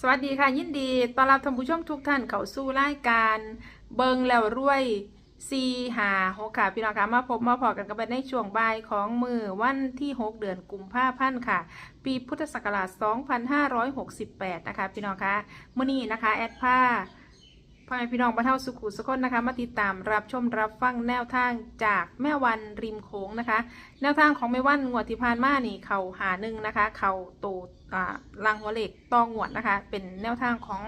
สวัสดีค่ะ ยินดีต้อนรับท่านผู้ชมทุกท่านเข้าสู่รายการเบิงแล้วรวยซีหาหกค่ะพี่น้องคะมาพบมาพอกันกันไปในช่วงบ่ายของมือวันที่ 6 เดือนกุมภาพันธ์ค่ะ ปีพุทธศักราช 2568 นะคะ พี่น้องคะมื่อนี้นะคะ แอดผ้าพ่อแม่พี่น้องบ้านเท่าสุขุสกลนะคะ มาติดตามรับชมรับฟังแนวทางจากแม่วันริมโขงนะคะ แนวทางของแม่วันงวดที่ผ่านมานี่เขาหาหนึ่งนะคะ เขาโต ลังหัวเหล็กตองงวดนะคะ เป็นแนวทางของ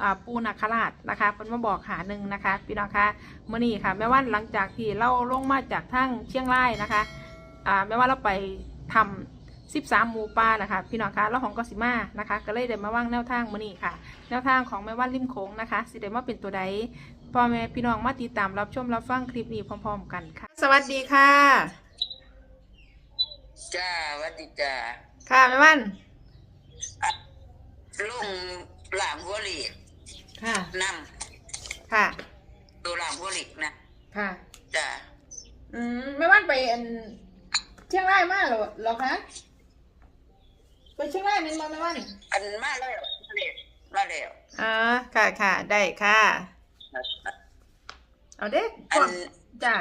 อาปูนาคราชนะคะเพิ่นมาบอกหาหนึ่งนะคะพี่น้องคะเมื่อนี้ค่ะ แม่วันหลังจากที่เราลงมาจากทางเชียงรายนะคะอ่าแม่ว่าเราไปทำ13หมูป่านะคะพี่น้องคะแล้วของกอสิมานะคะ ก็เลยเดินมาว่างแนวทางมื่อนี้ค่ะ แนวทางของแม่วันริมโขงนะคะสิเดมาเป็นตัวใดพ่อแม่พี่น้องมาติดตามรับชมรับฟังคลิปนี้พร้อม ๆ กันค่ะ สวัสดีค่ะ จ้าหวัดดีจ้า ค่ะแม่วัน ลุงหลามหัวหลีกค่ะนค่ะำตัวหลามหัวหลีกนะค่ะ จ้าอืมไม่ว่านไปอันเชียงรายมากเหรอเหรอคะไปเชียงรายเป็นมาไม่ว่านอันมาแล้วมาแล้วมาแล้วอ๋อค่ะค่ะได้ค่ะ เอาเด็กอันจ้า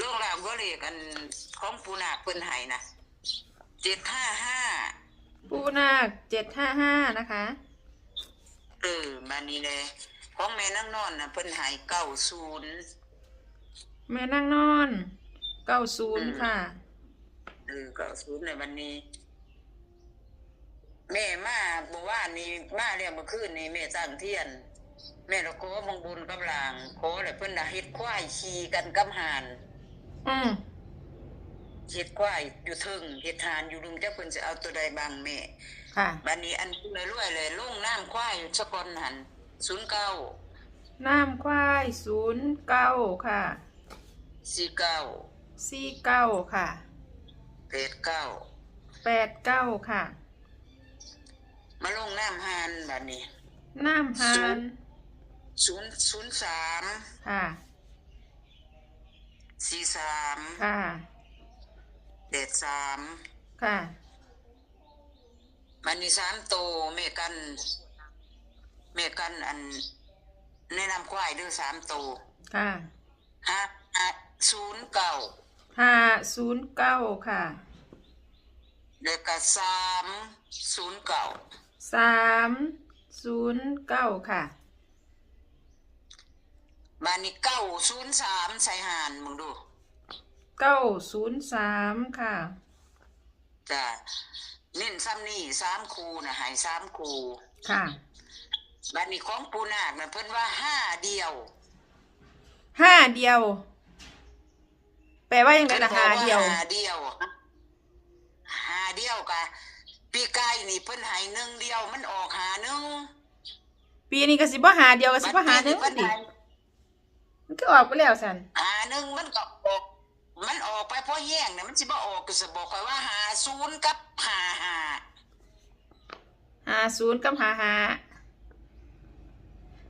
ลุงหลามหัวหลีกอันของปูนาคเพิ่นไห้นะเจ็ดห้าห้า ปูนาคเจ็ดห้าห้านะคะ เออมานี่เลยของแม่นั่งนอนนะเพิ่นไห้เก้าศูนย์แม่นั่งนอนเก้าศูนย์ค่ะเออเก้าศูนย์ในวันนี้ แม่มาเมื่อวานนี้มาเรียกเมื่อคืนนี้แม่ตั้งเทียน แม่ละโคมงบุญกำลังโคเลยเพิ่นน่ะเฮ็ดควายขี่กันกำหานอืม เฮ็ดควายอยู่เทึงเฮ็ดทานอยู่ลุงจักเพิ่นสิเอาตัวใดบางแม่ค่ะบัดนี้อันเลยรวยเลยลงน้ำควายอยู่สกลหัน09น้ำควายศูนย์เก้าค่ะ49สี่เก้าค่ะ89แปดเก้าค่ะ มาลงน้ำหานบัดนี้น้ำฮาน003ค่ะ43ค่ะ 83ค่ะมันนี่สามโตวแม่กันแม่กันอัน แนะนำควายเด้วยสามโตวค่ะฮะอะศูนย์เก่าห้าศูนย์เก้าค่ะแล้วก็สามศูนย์เก่าสามศูนย์เก้าค่ะบานนี้เก้าศูนย์สามใส่หานมึงดู เก้าศูนย์สามค่ะ จ้ะเน้นซ้ำนี่สามคูนะใหายสามคูค่ะบานนี้ของปูนาคนะเพิ่นว่าห้าเดียวห้าเดียว แปลว่ายังไงล่ะพิ่ห้านบอกเดียวห้าเดียวห้าเดียวกะปีกายนี่เพิ่นใหายหนึ่งเดียวมันออกหาหนึ่งปีนี้ก็สิบ่หาเดียวก็สิบ่หาหนึ่งบัดดินี้มันก็ออกไปแล้วสันหาหนึ่งมันก็ออก มันออกไปเพราะแย่งเนี่ยมันสิบ่ออกก็สิบอกคอยว่าหาศูนย์กับหาหาหาศูนย์กับหาหา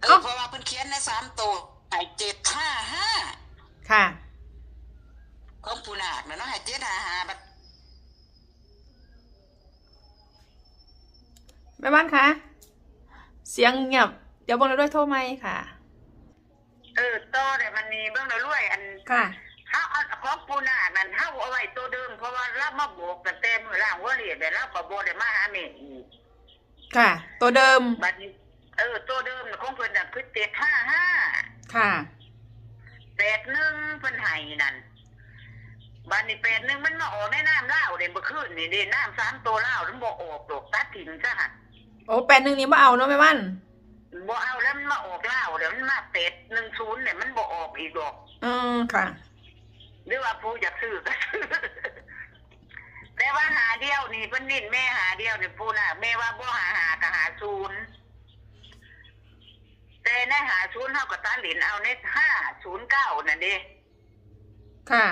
เออเอ้าเพราะว่าเพิ่นเขียนในสามตัวให้เจ็ดห้าห้าค่ะของปูนาคนะเนาะให้เจ็ดห้าห้าบัดแม่บ้านคะเสียงเงียบ เดี๋ยวบนเราด้วยโทรไหมค่ะ เออต่อแต่มันมีเบิ่งแล้วรวยอันค่ะ เฮาอันของปูนาคนั่นเฮาเอาไว้ตัวเดิมเพราะว่าเรามาโบกตั้งแต่มื้อล่างหัวเหรียญแต่เราก็บ่ได้มาหาแม่อีกค่ะ ตัวเดิม บัดนี้เออตัวเดิมน่ะของเพิ่นน่ะคือเจ็ดห้าห้าค่ะ แปดหนึ่งเพิ่นให้นั่นบ้านนี้แปดหนึ่งมันมาออกในน้ำเล่าวเด่นเมื่อคืนนี่เด่นน้ำสามตัวเล่าวมันบ่ออกดอกตัดถิ่นซะหั่นโอ้แปดหนึ่งนี้มาเอาเนาะแม่บ้านบ่เอาแล้วมันมาออกเล่าวเดี๋ยวมันมาเป็ดหนึ่งศูนย์เนี่ยมันบ่ออกอีกดอก อืมค่ะ หรือว่าผู้อยากซื้อก็ซื้อแต่ว่าหาเดียวนี่เพิ่นนิ่นแม่หาเดียวเนี่ยผู้น่ะแม่ว่าบ่หาหาก็หาศูนย์แต่ในหาศูนย์เฮาก็ตัดหลินเอาในห้าศูนย์เก้านั่นเด้ค่ะ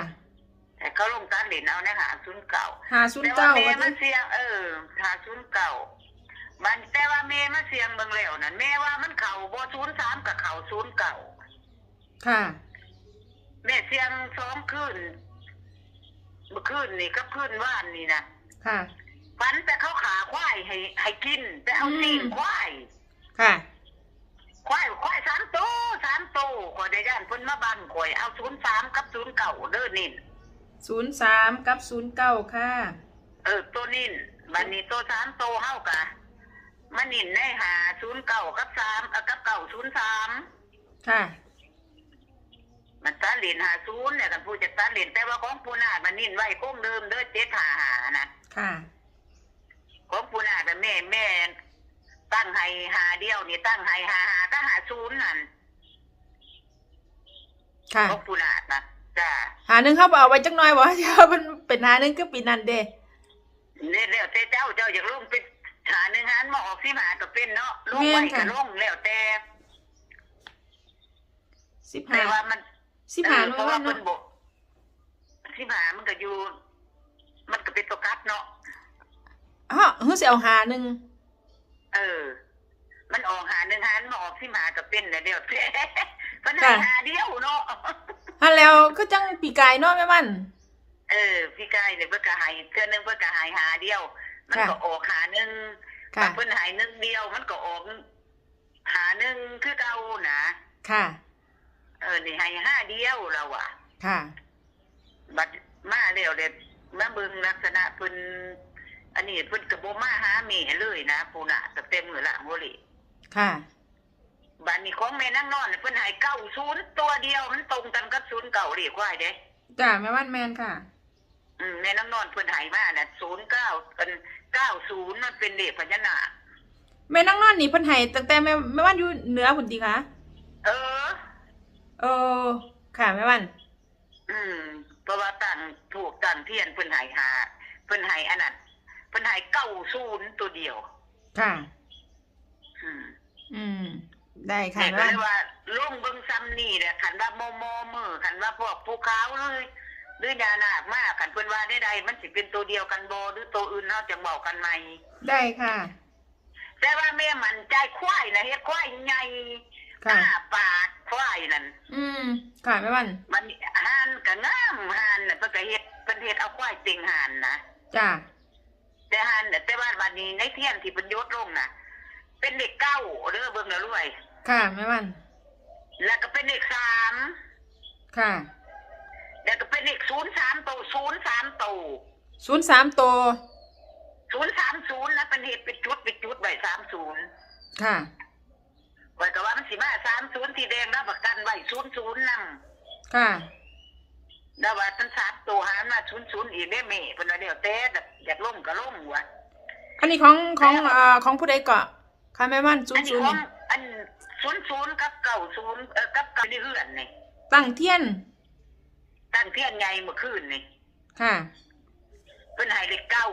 แต่เขาลงตัดหลินเอาในหาศูนย์เก้าหาศูนย์แต่เก้าว่าเมว่าย์มาจะเสียงเออหาศูนย์เก่ามันแต่ว่าเมย์มาเสียงเบิ่งแล้วนั่นแม่ว่ามันเข่าบ่ศูนย์สามกับเข่าศูนย์เก่าค่ะ แม่เสียงสองคืนเมื่อคืนนี่กับคืนว่านนี่นะค่ะ ฝันแต่เขาขาควายให้ให้กินแต่เอาตีนควาย ค่ะ ควายควายสามตัวสามตัวขอยได้ย่านเพิ่นมาบันข่อยเอาศูนย์สามกับศูนย์เก่าเด้อนินศูนย์สามกับศูนย์เก้าค่ะ เออตัวนินบันนี้ตัวสามตัวเฮากะมันนินได้หาศูนย์เก่ากับสามเอ่อกับเก่าศูนย์สามค่ะ มันตัดเหรียญหาศูนย์เนี่ยกันผู้จะตัดเหรียญแต่ว่าของปูนาดมันนินไว้คงเดิมเด้อเจ็ดหาหานะค่ะ ของปูนาดน่ะแม่แม่ ตั้งให้หาเดียวนี่ตั้งให้หาหาก็หาศูนย์นั่นค่ะของปูนาดนะจ้าหาหนึ่งเข้าไปเอาไว้จักหน่อยบ่เดี๋ยวมันเป็นหาหนึ่งก็ปีนันเด้เนี่ยแล้วแต่เจ้าเจ้าอยากลงเป็นหาหนึ่งหันมาออกที่หาก็เป็นเนาะลงไว้ก็ลงแล้วแต่สิบแต่ห้าว่ามัน สิบห้าเออเนาะเพราะว่าเนาะเพิ่นบอกที่หามันก็อยู่ มันก็เป็นตัวกลับเนาะฮะเฮ้ยสิเอาหาหนึ่งเออ มันออกหาหนึ่งหันมาออกที่หาก็เป็นแล้วเดี๋ยวแต่มันหาหาเดียวเนาะ ฮะแล้วก็จังปีกายเนาะแม่มัน เออ พี่กายเนี่ยเพื่อกระหายเทื่อนึงเพื่อกระหายหาเดียว มันก็ออกหาหนึ่งค่ะเพิ่นหายหนึ่งเดียว มันก็ออกหาหนึ่งคือเก่านะ ค่ะ เออนี่ให้ห้าเดียวเราอะค่ะ บัดมาเดียวเด็ดมาเบิ่งลักษณะเพิ่นอันนี้เพิ่นก็บ่มาหาแม่เลยนะปูน่ะก็เต็มมือละบ่เลยค่ะบัดนี้ของแม่นั่งนอนน่ะเพิ่นให้90ตัวเดียวมันตรงกันกับ0เก่าเรียกว่าเด้จ้าแม่วันแมนค่ะ อืมแม่นั่งนอนเพิ่นให้มาน่ะ09เป็น90มันเป็นเลขพญานาคแม่นั่งนอนนี่เพิ่นให้ตั้งแต่แม่แม่วันอยู่เหนือพุ่นติคะเออ เออค่ะแม่วัน อืมเพราะว่าตั้งถูกตั้งเทียนเพิ่นให้หาเพิ่นให้อันนั้นเพิ่นให้90ตัวเดียว ค่ะ อืมอืม ได้ค่ะแม่แม่ก็วัน เลยว่าลุงเบิ่งซ้ำนี่แหละขันว่าโมโมมือขันว่าพวกภูเขาเลยหรือยานาคมากขันเพิ่นว่าได้ใดมันสิเป็นตัวเดียวกันบ่หรือตัวอื่นเฮาจะบอกกันใหม่ ได้ค่ะ แต่ว่าแม่มันใจควายนะเฮ็ดควายใหญ่ ค่ะ อ้าปากควายนั่นอืม ค่ะแม่วันมันห่านก็งามห่านน่ะเพิ่นก็เฮ็ดเพิ่นเฮ็ดเอาควายเต็งห่านนะจ้าแต่ห่านน่ะแต่ว่าบัดนี้ในเทียนที่เพิ่นยศลงน่ะ เป็นเด็กเก้าเด้อเบิ่งแล้วรวย ค่ะแม่วันแล้วก็เป็นเด็กสามค่ะแล้วก็เป็นเด็กศูนย์สามโตศูนย์สามโตศูนย์สามตัวศูนย์สามศูนย์นะเป็นเหตุเป็นจุดเป็นจุดไว้สามศูนย์ค่ะ ไว้ก็ว่ามันสิมาสามศูนย์สีแดงรับประกันไว้ศูนย์ศูนย์นั่งค่ะแล้วว่าทั้งสามตัวหามาศูนย์ศูนย์อีกได้เมย์เป็นว่าเดียวแต่แบบอยากล่มก็ล่มวะอันนี้ของของเอ่อของผู้ใดเกาะค่ะแม่วันศูอันนย์นี้ศูนย์ของนี่อันศูนย์ศูนย์กับเก่าศูนย์เออกับเก่าในเฮือนนี่ตั้งเทียนตั้งเที่ยงไงเมื่อคืนนี่ค่ะเป็นไฮเลขเก้า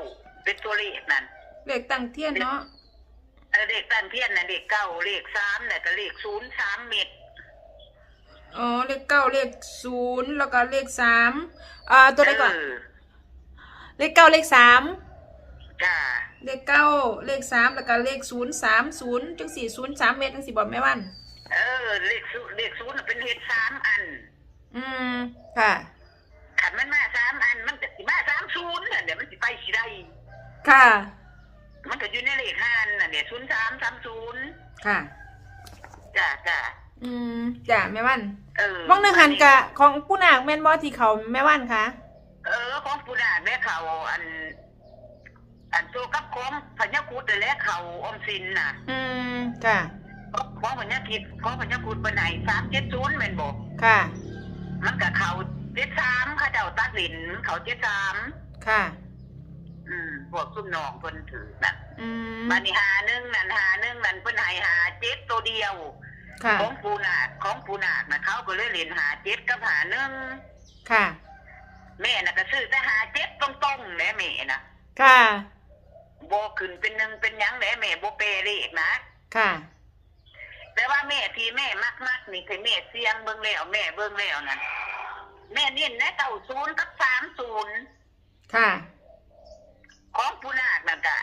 เป็นตัวเลขนั่น เลขตั้งเทียนเนาะ เออเลขตั้งเที่ยนน่ะเลขเก้าเลขสามเนี่ยก็เลขศูนย์สามเม็ดอ๋อเลขเก้าเลขศูนย์แล้วก็เลขสามอ่าตัวใดก่อนเออเลขเก้าเลขสามจ้าเลขเก้าเลขสามแล้วก็เลขศูนย์สามศูนย์จังสี่ศูนย์สามเมตรจังสี่บอกแม่วัน เออเลขศูนย์เลขศูนย์น่ะเป็นเลขสามอันอืมค่ะ ขันมันมาสามอันมันจะสิมาสามศูนย์น่ะเดี๋ยวมันสิไปสิได้ ค่ะ มันก็อยู่ในเลขห้าน่ะเดี๋ยวศูนย์สามสามศูนย์ค่ะ จ้าจ้าอืมจ้ะแม่วันเออว่องหนึ่งหันกะ ของผู้นางแม่นบอที่เขาแม่วันคะเออของปูนาแม่เขาอัน อันโซกับของพญาคุดและเขาออมสินน่ะอืมค่ะ ของพญาคิดของพญาคุดเป็นไหนสามเจ็ดศูนย์แม่นบอกค่ะ มันกับเขาเจ็ดสามเขาเจ้าตัดหลินเขาเจ็ดสามค่ะอืม พวกซุ่มน้องเพิ่นถือน่ะอืมบันนี้หาหนึ่งนั่นหาหนึ่งนั่นเพิ่นให้หาเจ็ดตัวเดียว ค่ะ ของปูนาคของปูนาคนะเขาก็เลยเรียนหาเจ็ดกับหาหนึ่งค่ะ แม่น่ะก็ซื้อแต่หาเจ็ดตรงๆแหละแม่น่ะค่ะ โบขึ้นเป็นหนึ่งเป็นหยังแหละแม่โบเปเรีกนะ ค่ะ แต่ว่าแม่ที่แม่มักมักๆนี่คือแม่เสียงเบิ่งแล้วแม่เบิ่งแล้วนั่นแม่นิ่นนะเก้าศูนย์กับสามศูนย์ค่ะ ของปูนาคนั่นกะ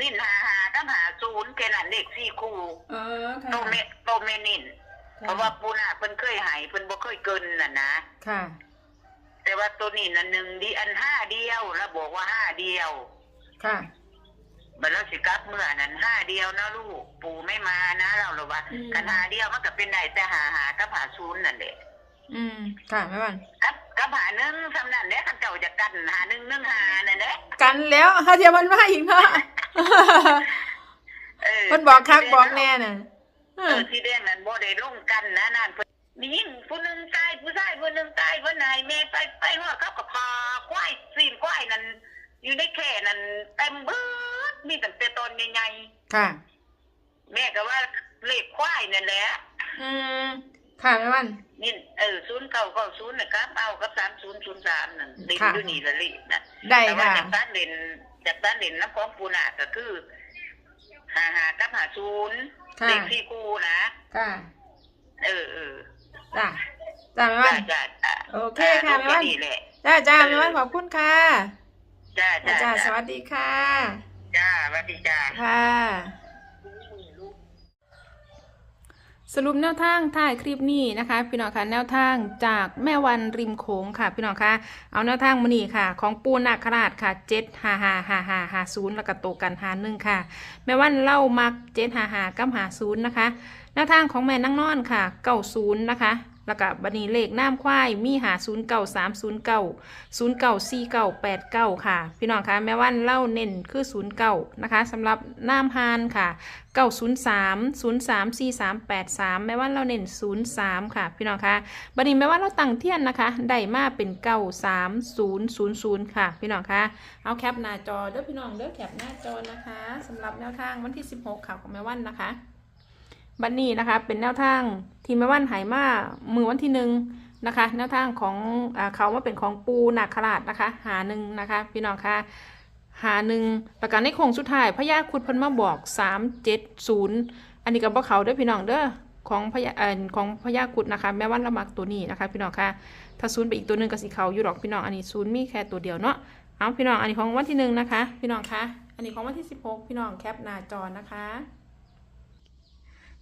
นิ่นหาหากับหาศูนย์แค่นั้นเลขสี่คู่เออค่ะโตเมโตเมนิ่นเพราะว่าปูนาคเพิ่นเคยใหายเพิ่นบ่เคยเกินน่ะนะค่ะ แต่ว่าตัวนี้น่ะหนึ่งดีอันห้าเดียวแล้วบอกว่าห้าเดียว ค่ะบัดแล้วสิกลับเมื่อนั้นห้าเดียวนะลูก ปู่ไม่มานะเราหรอว่าอืมกันหาเดียวมันก็เป็นได้แต่หาหากับหาศูนย์นั่นแหละอืมค่ะแม่วันกับ กับหาหนึ่งสำนันเนี้ยขันเจ้าจะกันหาหนึ่งหนึ่งหานั่นแหละกันแล้วฮาเทียมันมาอีกเนาะเออเพิ่นบอกคักบอกแน่น่ะเอเอออที่เด่นนั้นบ่ได้ลงกันนะนั่นเพิ่นมียิ่งผู้หนึงตายผู้ชายผู้หนึงตายผู้นายแม่ไปไปว่าเขาก็พาควายซีนควายนั่นอยู่ในแค่นั้นเต็มเบิดมีตั้งแต่ตอนใหญ่ค่ะๆแม่ก็ว่าเลขควายนั่นแหละอืม ค่ะแม่วัน นี่เออศูนย์เก้าเก้าศูนย์นะครับเอากับสามศูนย์ศูนย์สามนั่นเด่นค่ะ อยู่นี่ละลินะได้แต่ว่าค่ะ จากตัดเด่นจากตัดเด่นน้ำของปูนาก็คือหาหากับหาศูนย์ค่ะเลขที่กูนะค่ะเออเออจ้าจ้าแม่วัจ้านจ้าจ้าโอเคค่ะาแม่วันดีแหละจ้าจ้าแม่วันขอบคุณค่ะจ้าจ้าจ้าจ้าสวัสดีค่ะ จ้าสวัสดีจ้า ค่ะ สรุปแนวทางท่ายคลิปนี้นะคะ พี่น้องคะแนวทางจากแม่วันริมโขงค่ะ พี่น้องคะเอาแนวทางมานี่ค่ะ ของปูนาคราชค่ะเจ็ดห้าห้าห้าห้าห้าศูนย์แล้วก็โตกันหาหนึ่งค่ะ แม่วันเล่ามักเจ็ดห้าห้ากับหาศูนย์นะคะแนวทางของแม่นั่งนอนค่ะเก้าศูนย์นะคะ แล้วก็บันนี้เลขน้ำควายมีหาศูนย์เก้าสามศูนย์เก้าศูนย์เก้าสี่เก้าแปดเก้าค่ะ พี่น้องคะแม่วันเล่าเน้นคือศูนย์เก้านะคะสำหรับน้ำฮานค่ะเก้าศูนย์สามศูนย์สามสี่สามแปดสามแม่วันเราเน้นศูนย์สามค่ะ พี่น้องคะบันนี้แม่วันเราตั้งเทียนนะคะได้มาเป็นเก้าสามศูนย์ศูนย์ศูนย์ค่ะ พี่น้องคะเอาแคปหน้าจอเด้อพี่น้องเด้อแคปหน้าจอนะคะสำหรับแนวทางวันที่สิบหกค่ะของแม่วันนะคะ บันนี้นะคะเป็นแนวทางทีมแม่วันไหมามือวันที่หนึ่งนะคะแนวทางของอเขาว่าเป็นของปูหนาคราชนะคะหาหนึ่งนะคะพี่น้องคะหาหนึ่งประกันในโคงสุดท้ายพญาคุดพันมาบอกสามเจ็ดศูนย์อันนี้กับบ่เขาเด้อพี่น้องเด้อของพญาเอ่อของพญาคุดนะคะแม่วันละมักตัวนี้นะคะพี่น้องคะถ้าศูนย์ไปอีกตัวหนึ่งกับสีเขาอยู่หรอกพี่น้องอันนี้ศูนย์มีแค่ตัวเดียวเนาะเอาพี่น้องอันนี้ของวันที่หนึ่งนะคะ พี่น้องคะอันนี้ของวันที่สิบหกพี่น้องแคปหน้าจอนะคะ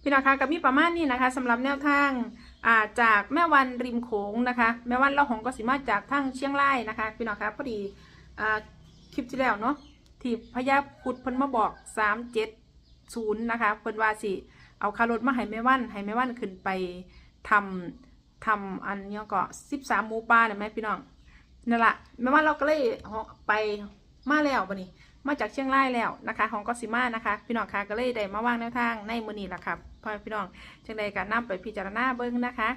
พี่น้องคะกับมีประมาณนี้นะคะสำหรับแนวทางาจากแม่วันริมโขงนะคะ แม่วันเละหงก็สิมาจากทางเชียงรายนะคะพี่น้องคะพอดีอคลิปที่แล้วเนาะที่พญาพุดเพิ่นมาบอกสามเจ็ดศูนย์นะคะเพิ่นว่าสิเอาคารถมาให้แม่วันให้แม่วันขึ้นไปทำทำอันเนี้ยก็สิบสามหมูป่าเนี่ยไหมพี่น้องนั่นแหละแม่วันเราก็เลยไปมาแล้วบัดนี้ มาจากเชียงรายแล้วนะคะของกอซิมานะคะ พี่น้องคะก็เลยได้มาวางแนวทางในมือนี้แหละครับพ่อพี่น้องจังใดการนำไปพิจารณาเบิ้งนะคะ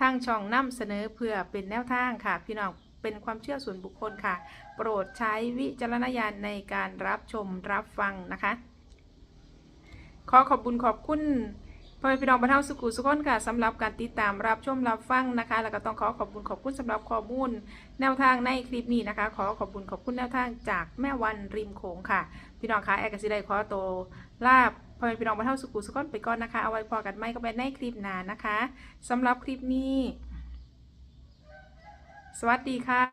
ทางช่องนำเสนอเพื่อเป็นแนวทางค่ะ พี่น้องเป็นความเชื่อส่วนบุคคลค่ะ โปรดใช้วิจารณญาณในการรับชมรับฟังนะคะ ขอขอบคุณขอบคุณ พ่อแม่พี่น้องบรรเทาสุขุสุขคนค่ะสำหรับการติดตามรับชมรับฟังนะคะ แล้วก็ต้องขอขอบคุณขอบคุณสำหรับข้อมูล แนวทางในคลิปนี้นะคะ ขอขอบคุณขอบคุณแนวทางจากแม่วันริมโขงค่ะ พี่น้องคะแอร์กสิได้ขอโตวลาบพ่อแม่พี่น้องบรรเทาสุขุสุขคนไปก่อนนะคะเอาไว้พอกันไม่ก็ไปในคลิปหน้านะคะสำหรับคลิปนี้ สวัสดีค่ะ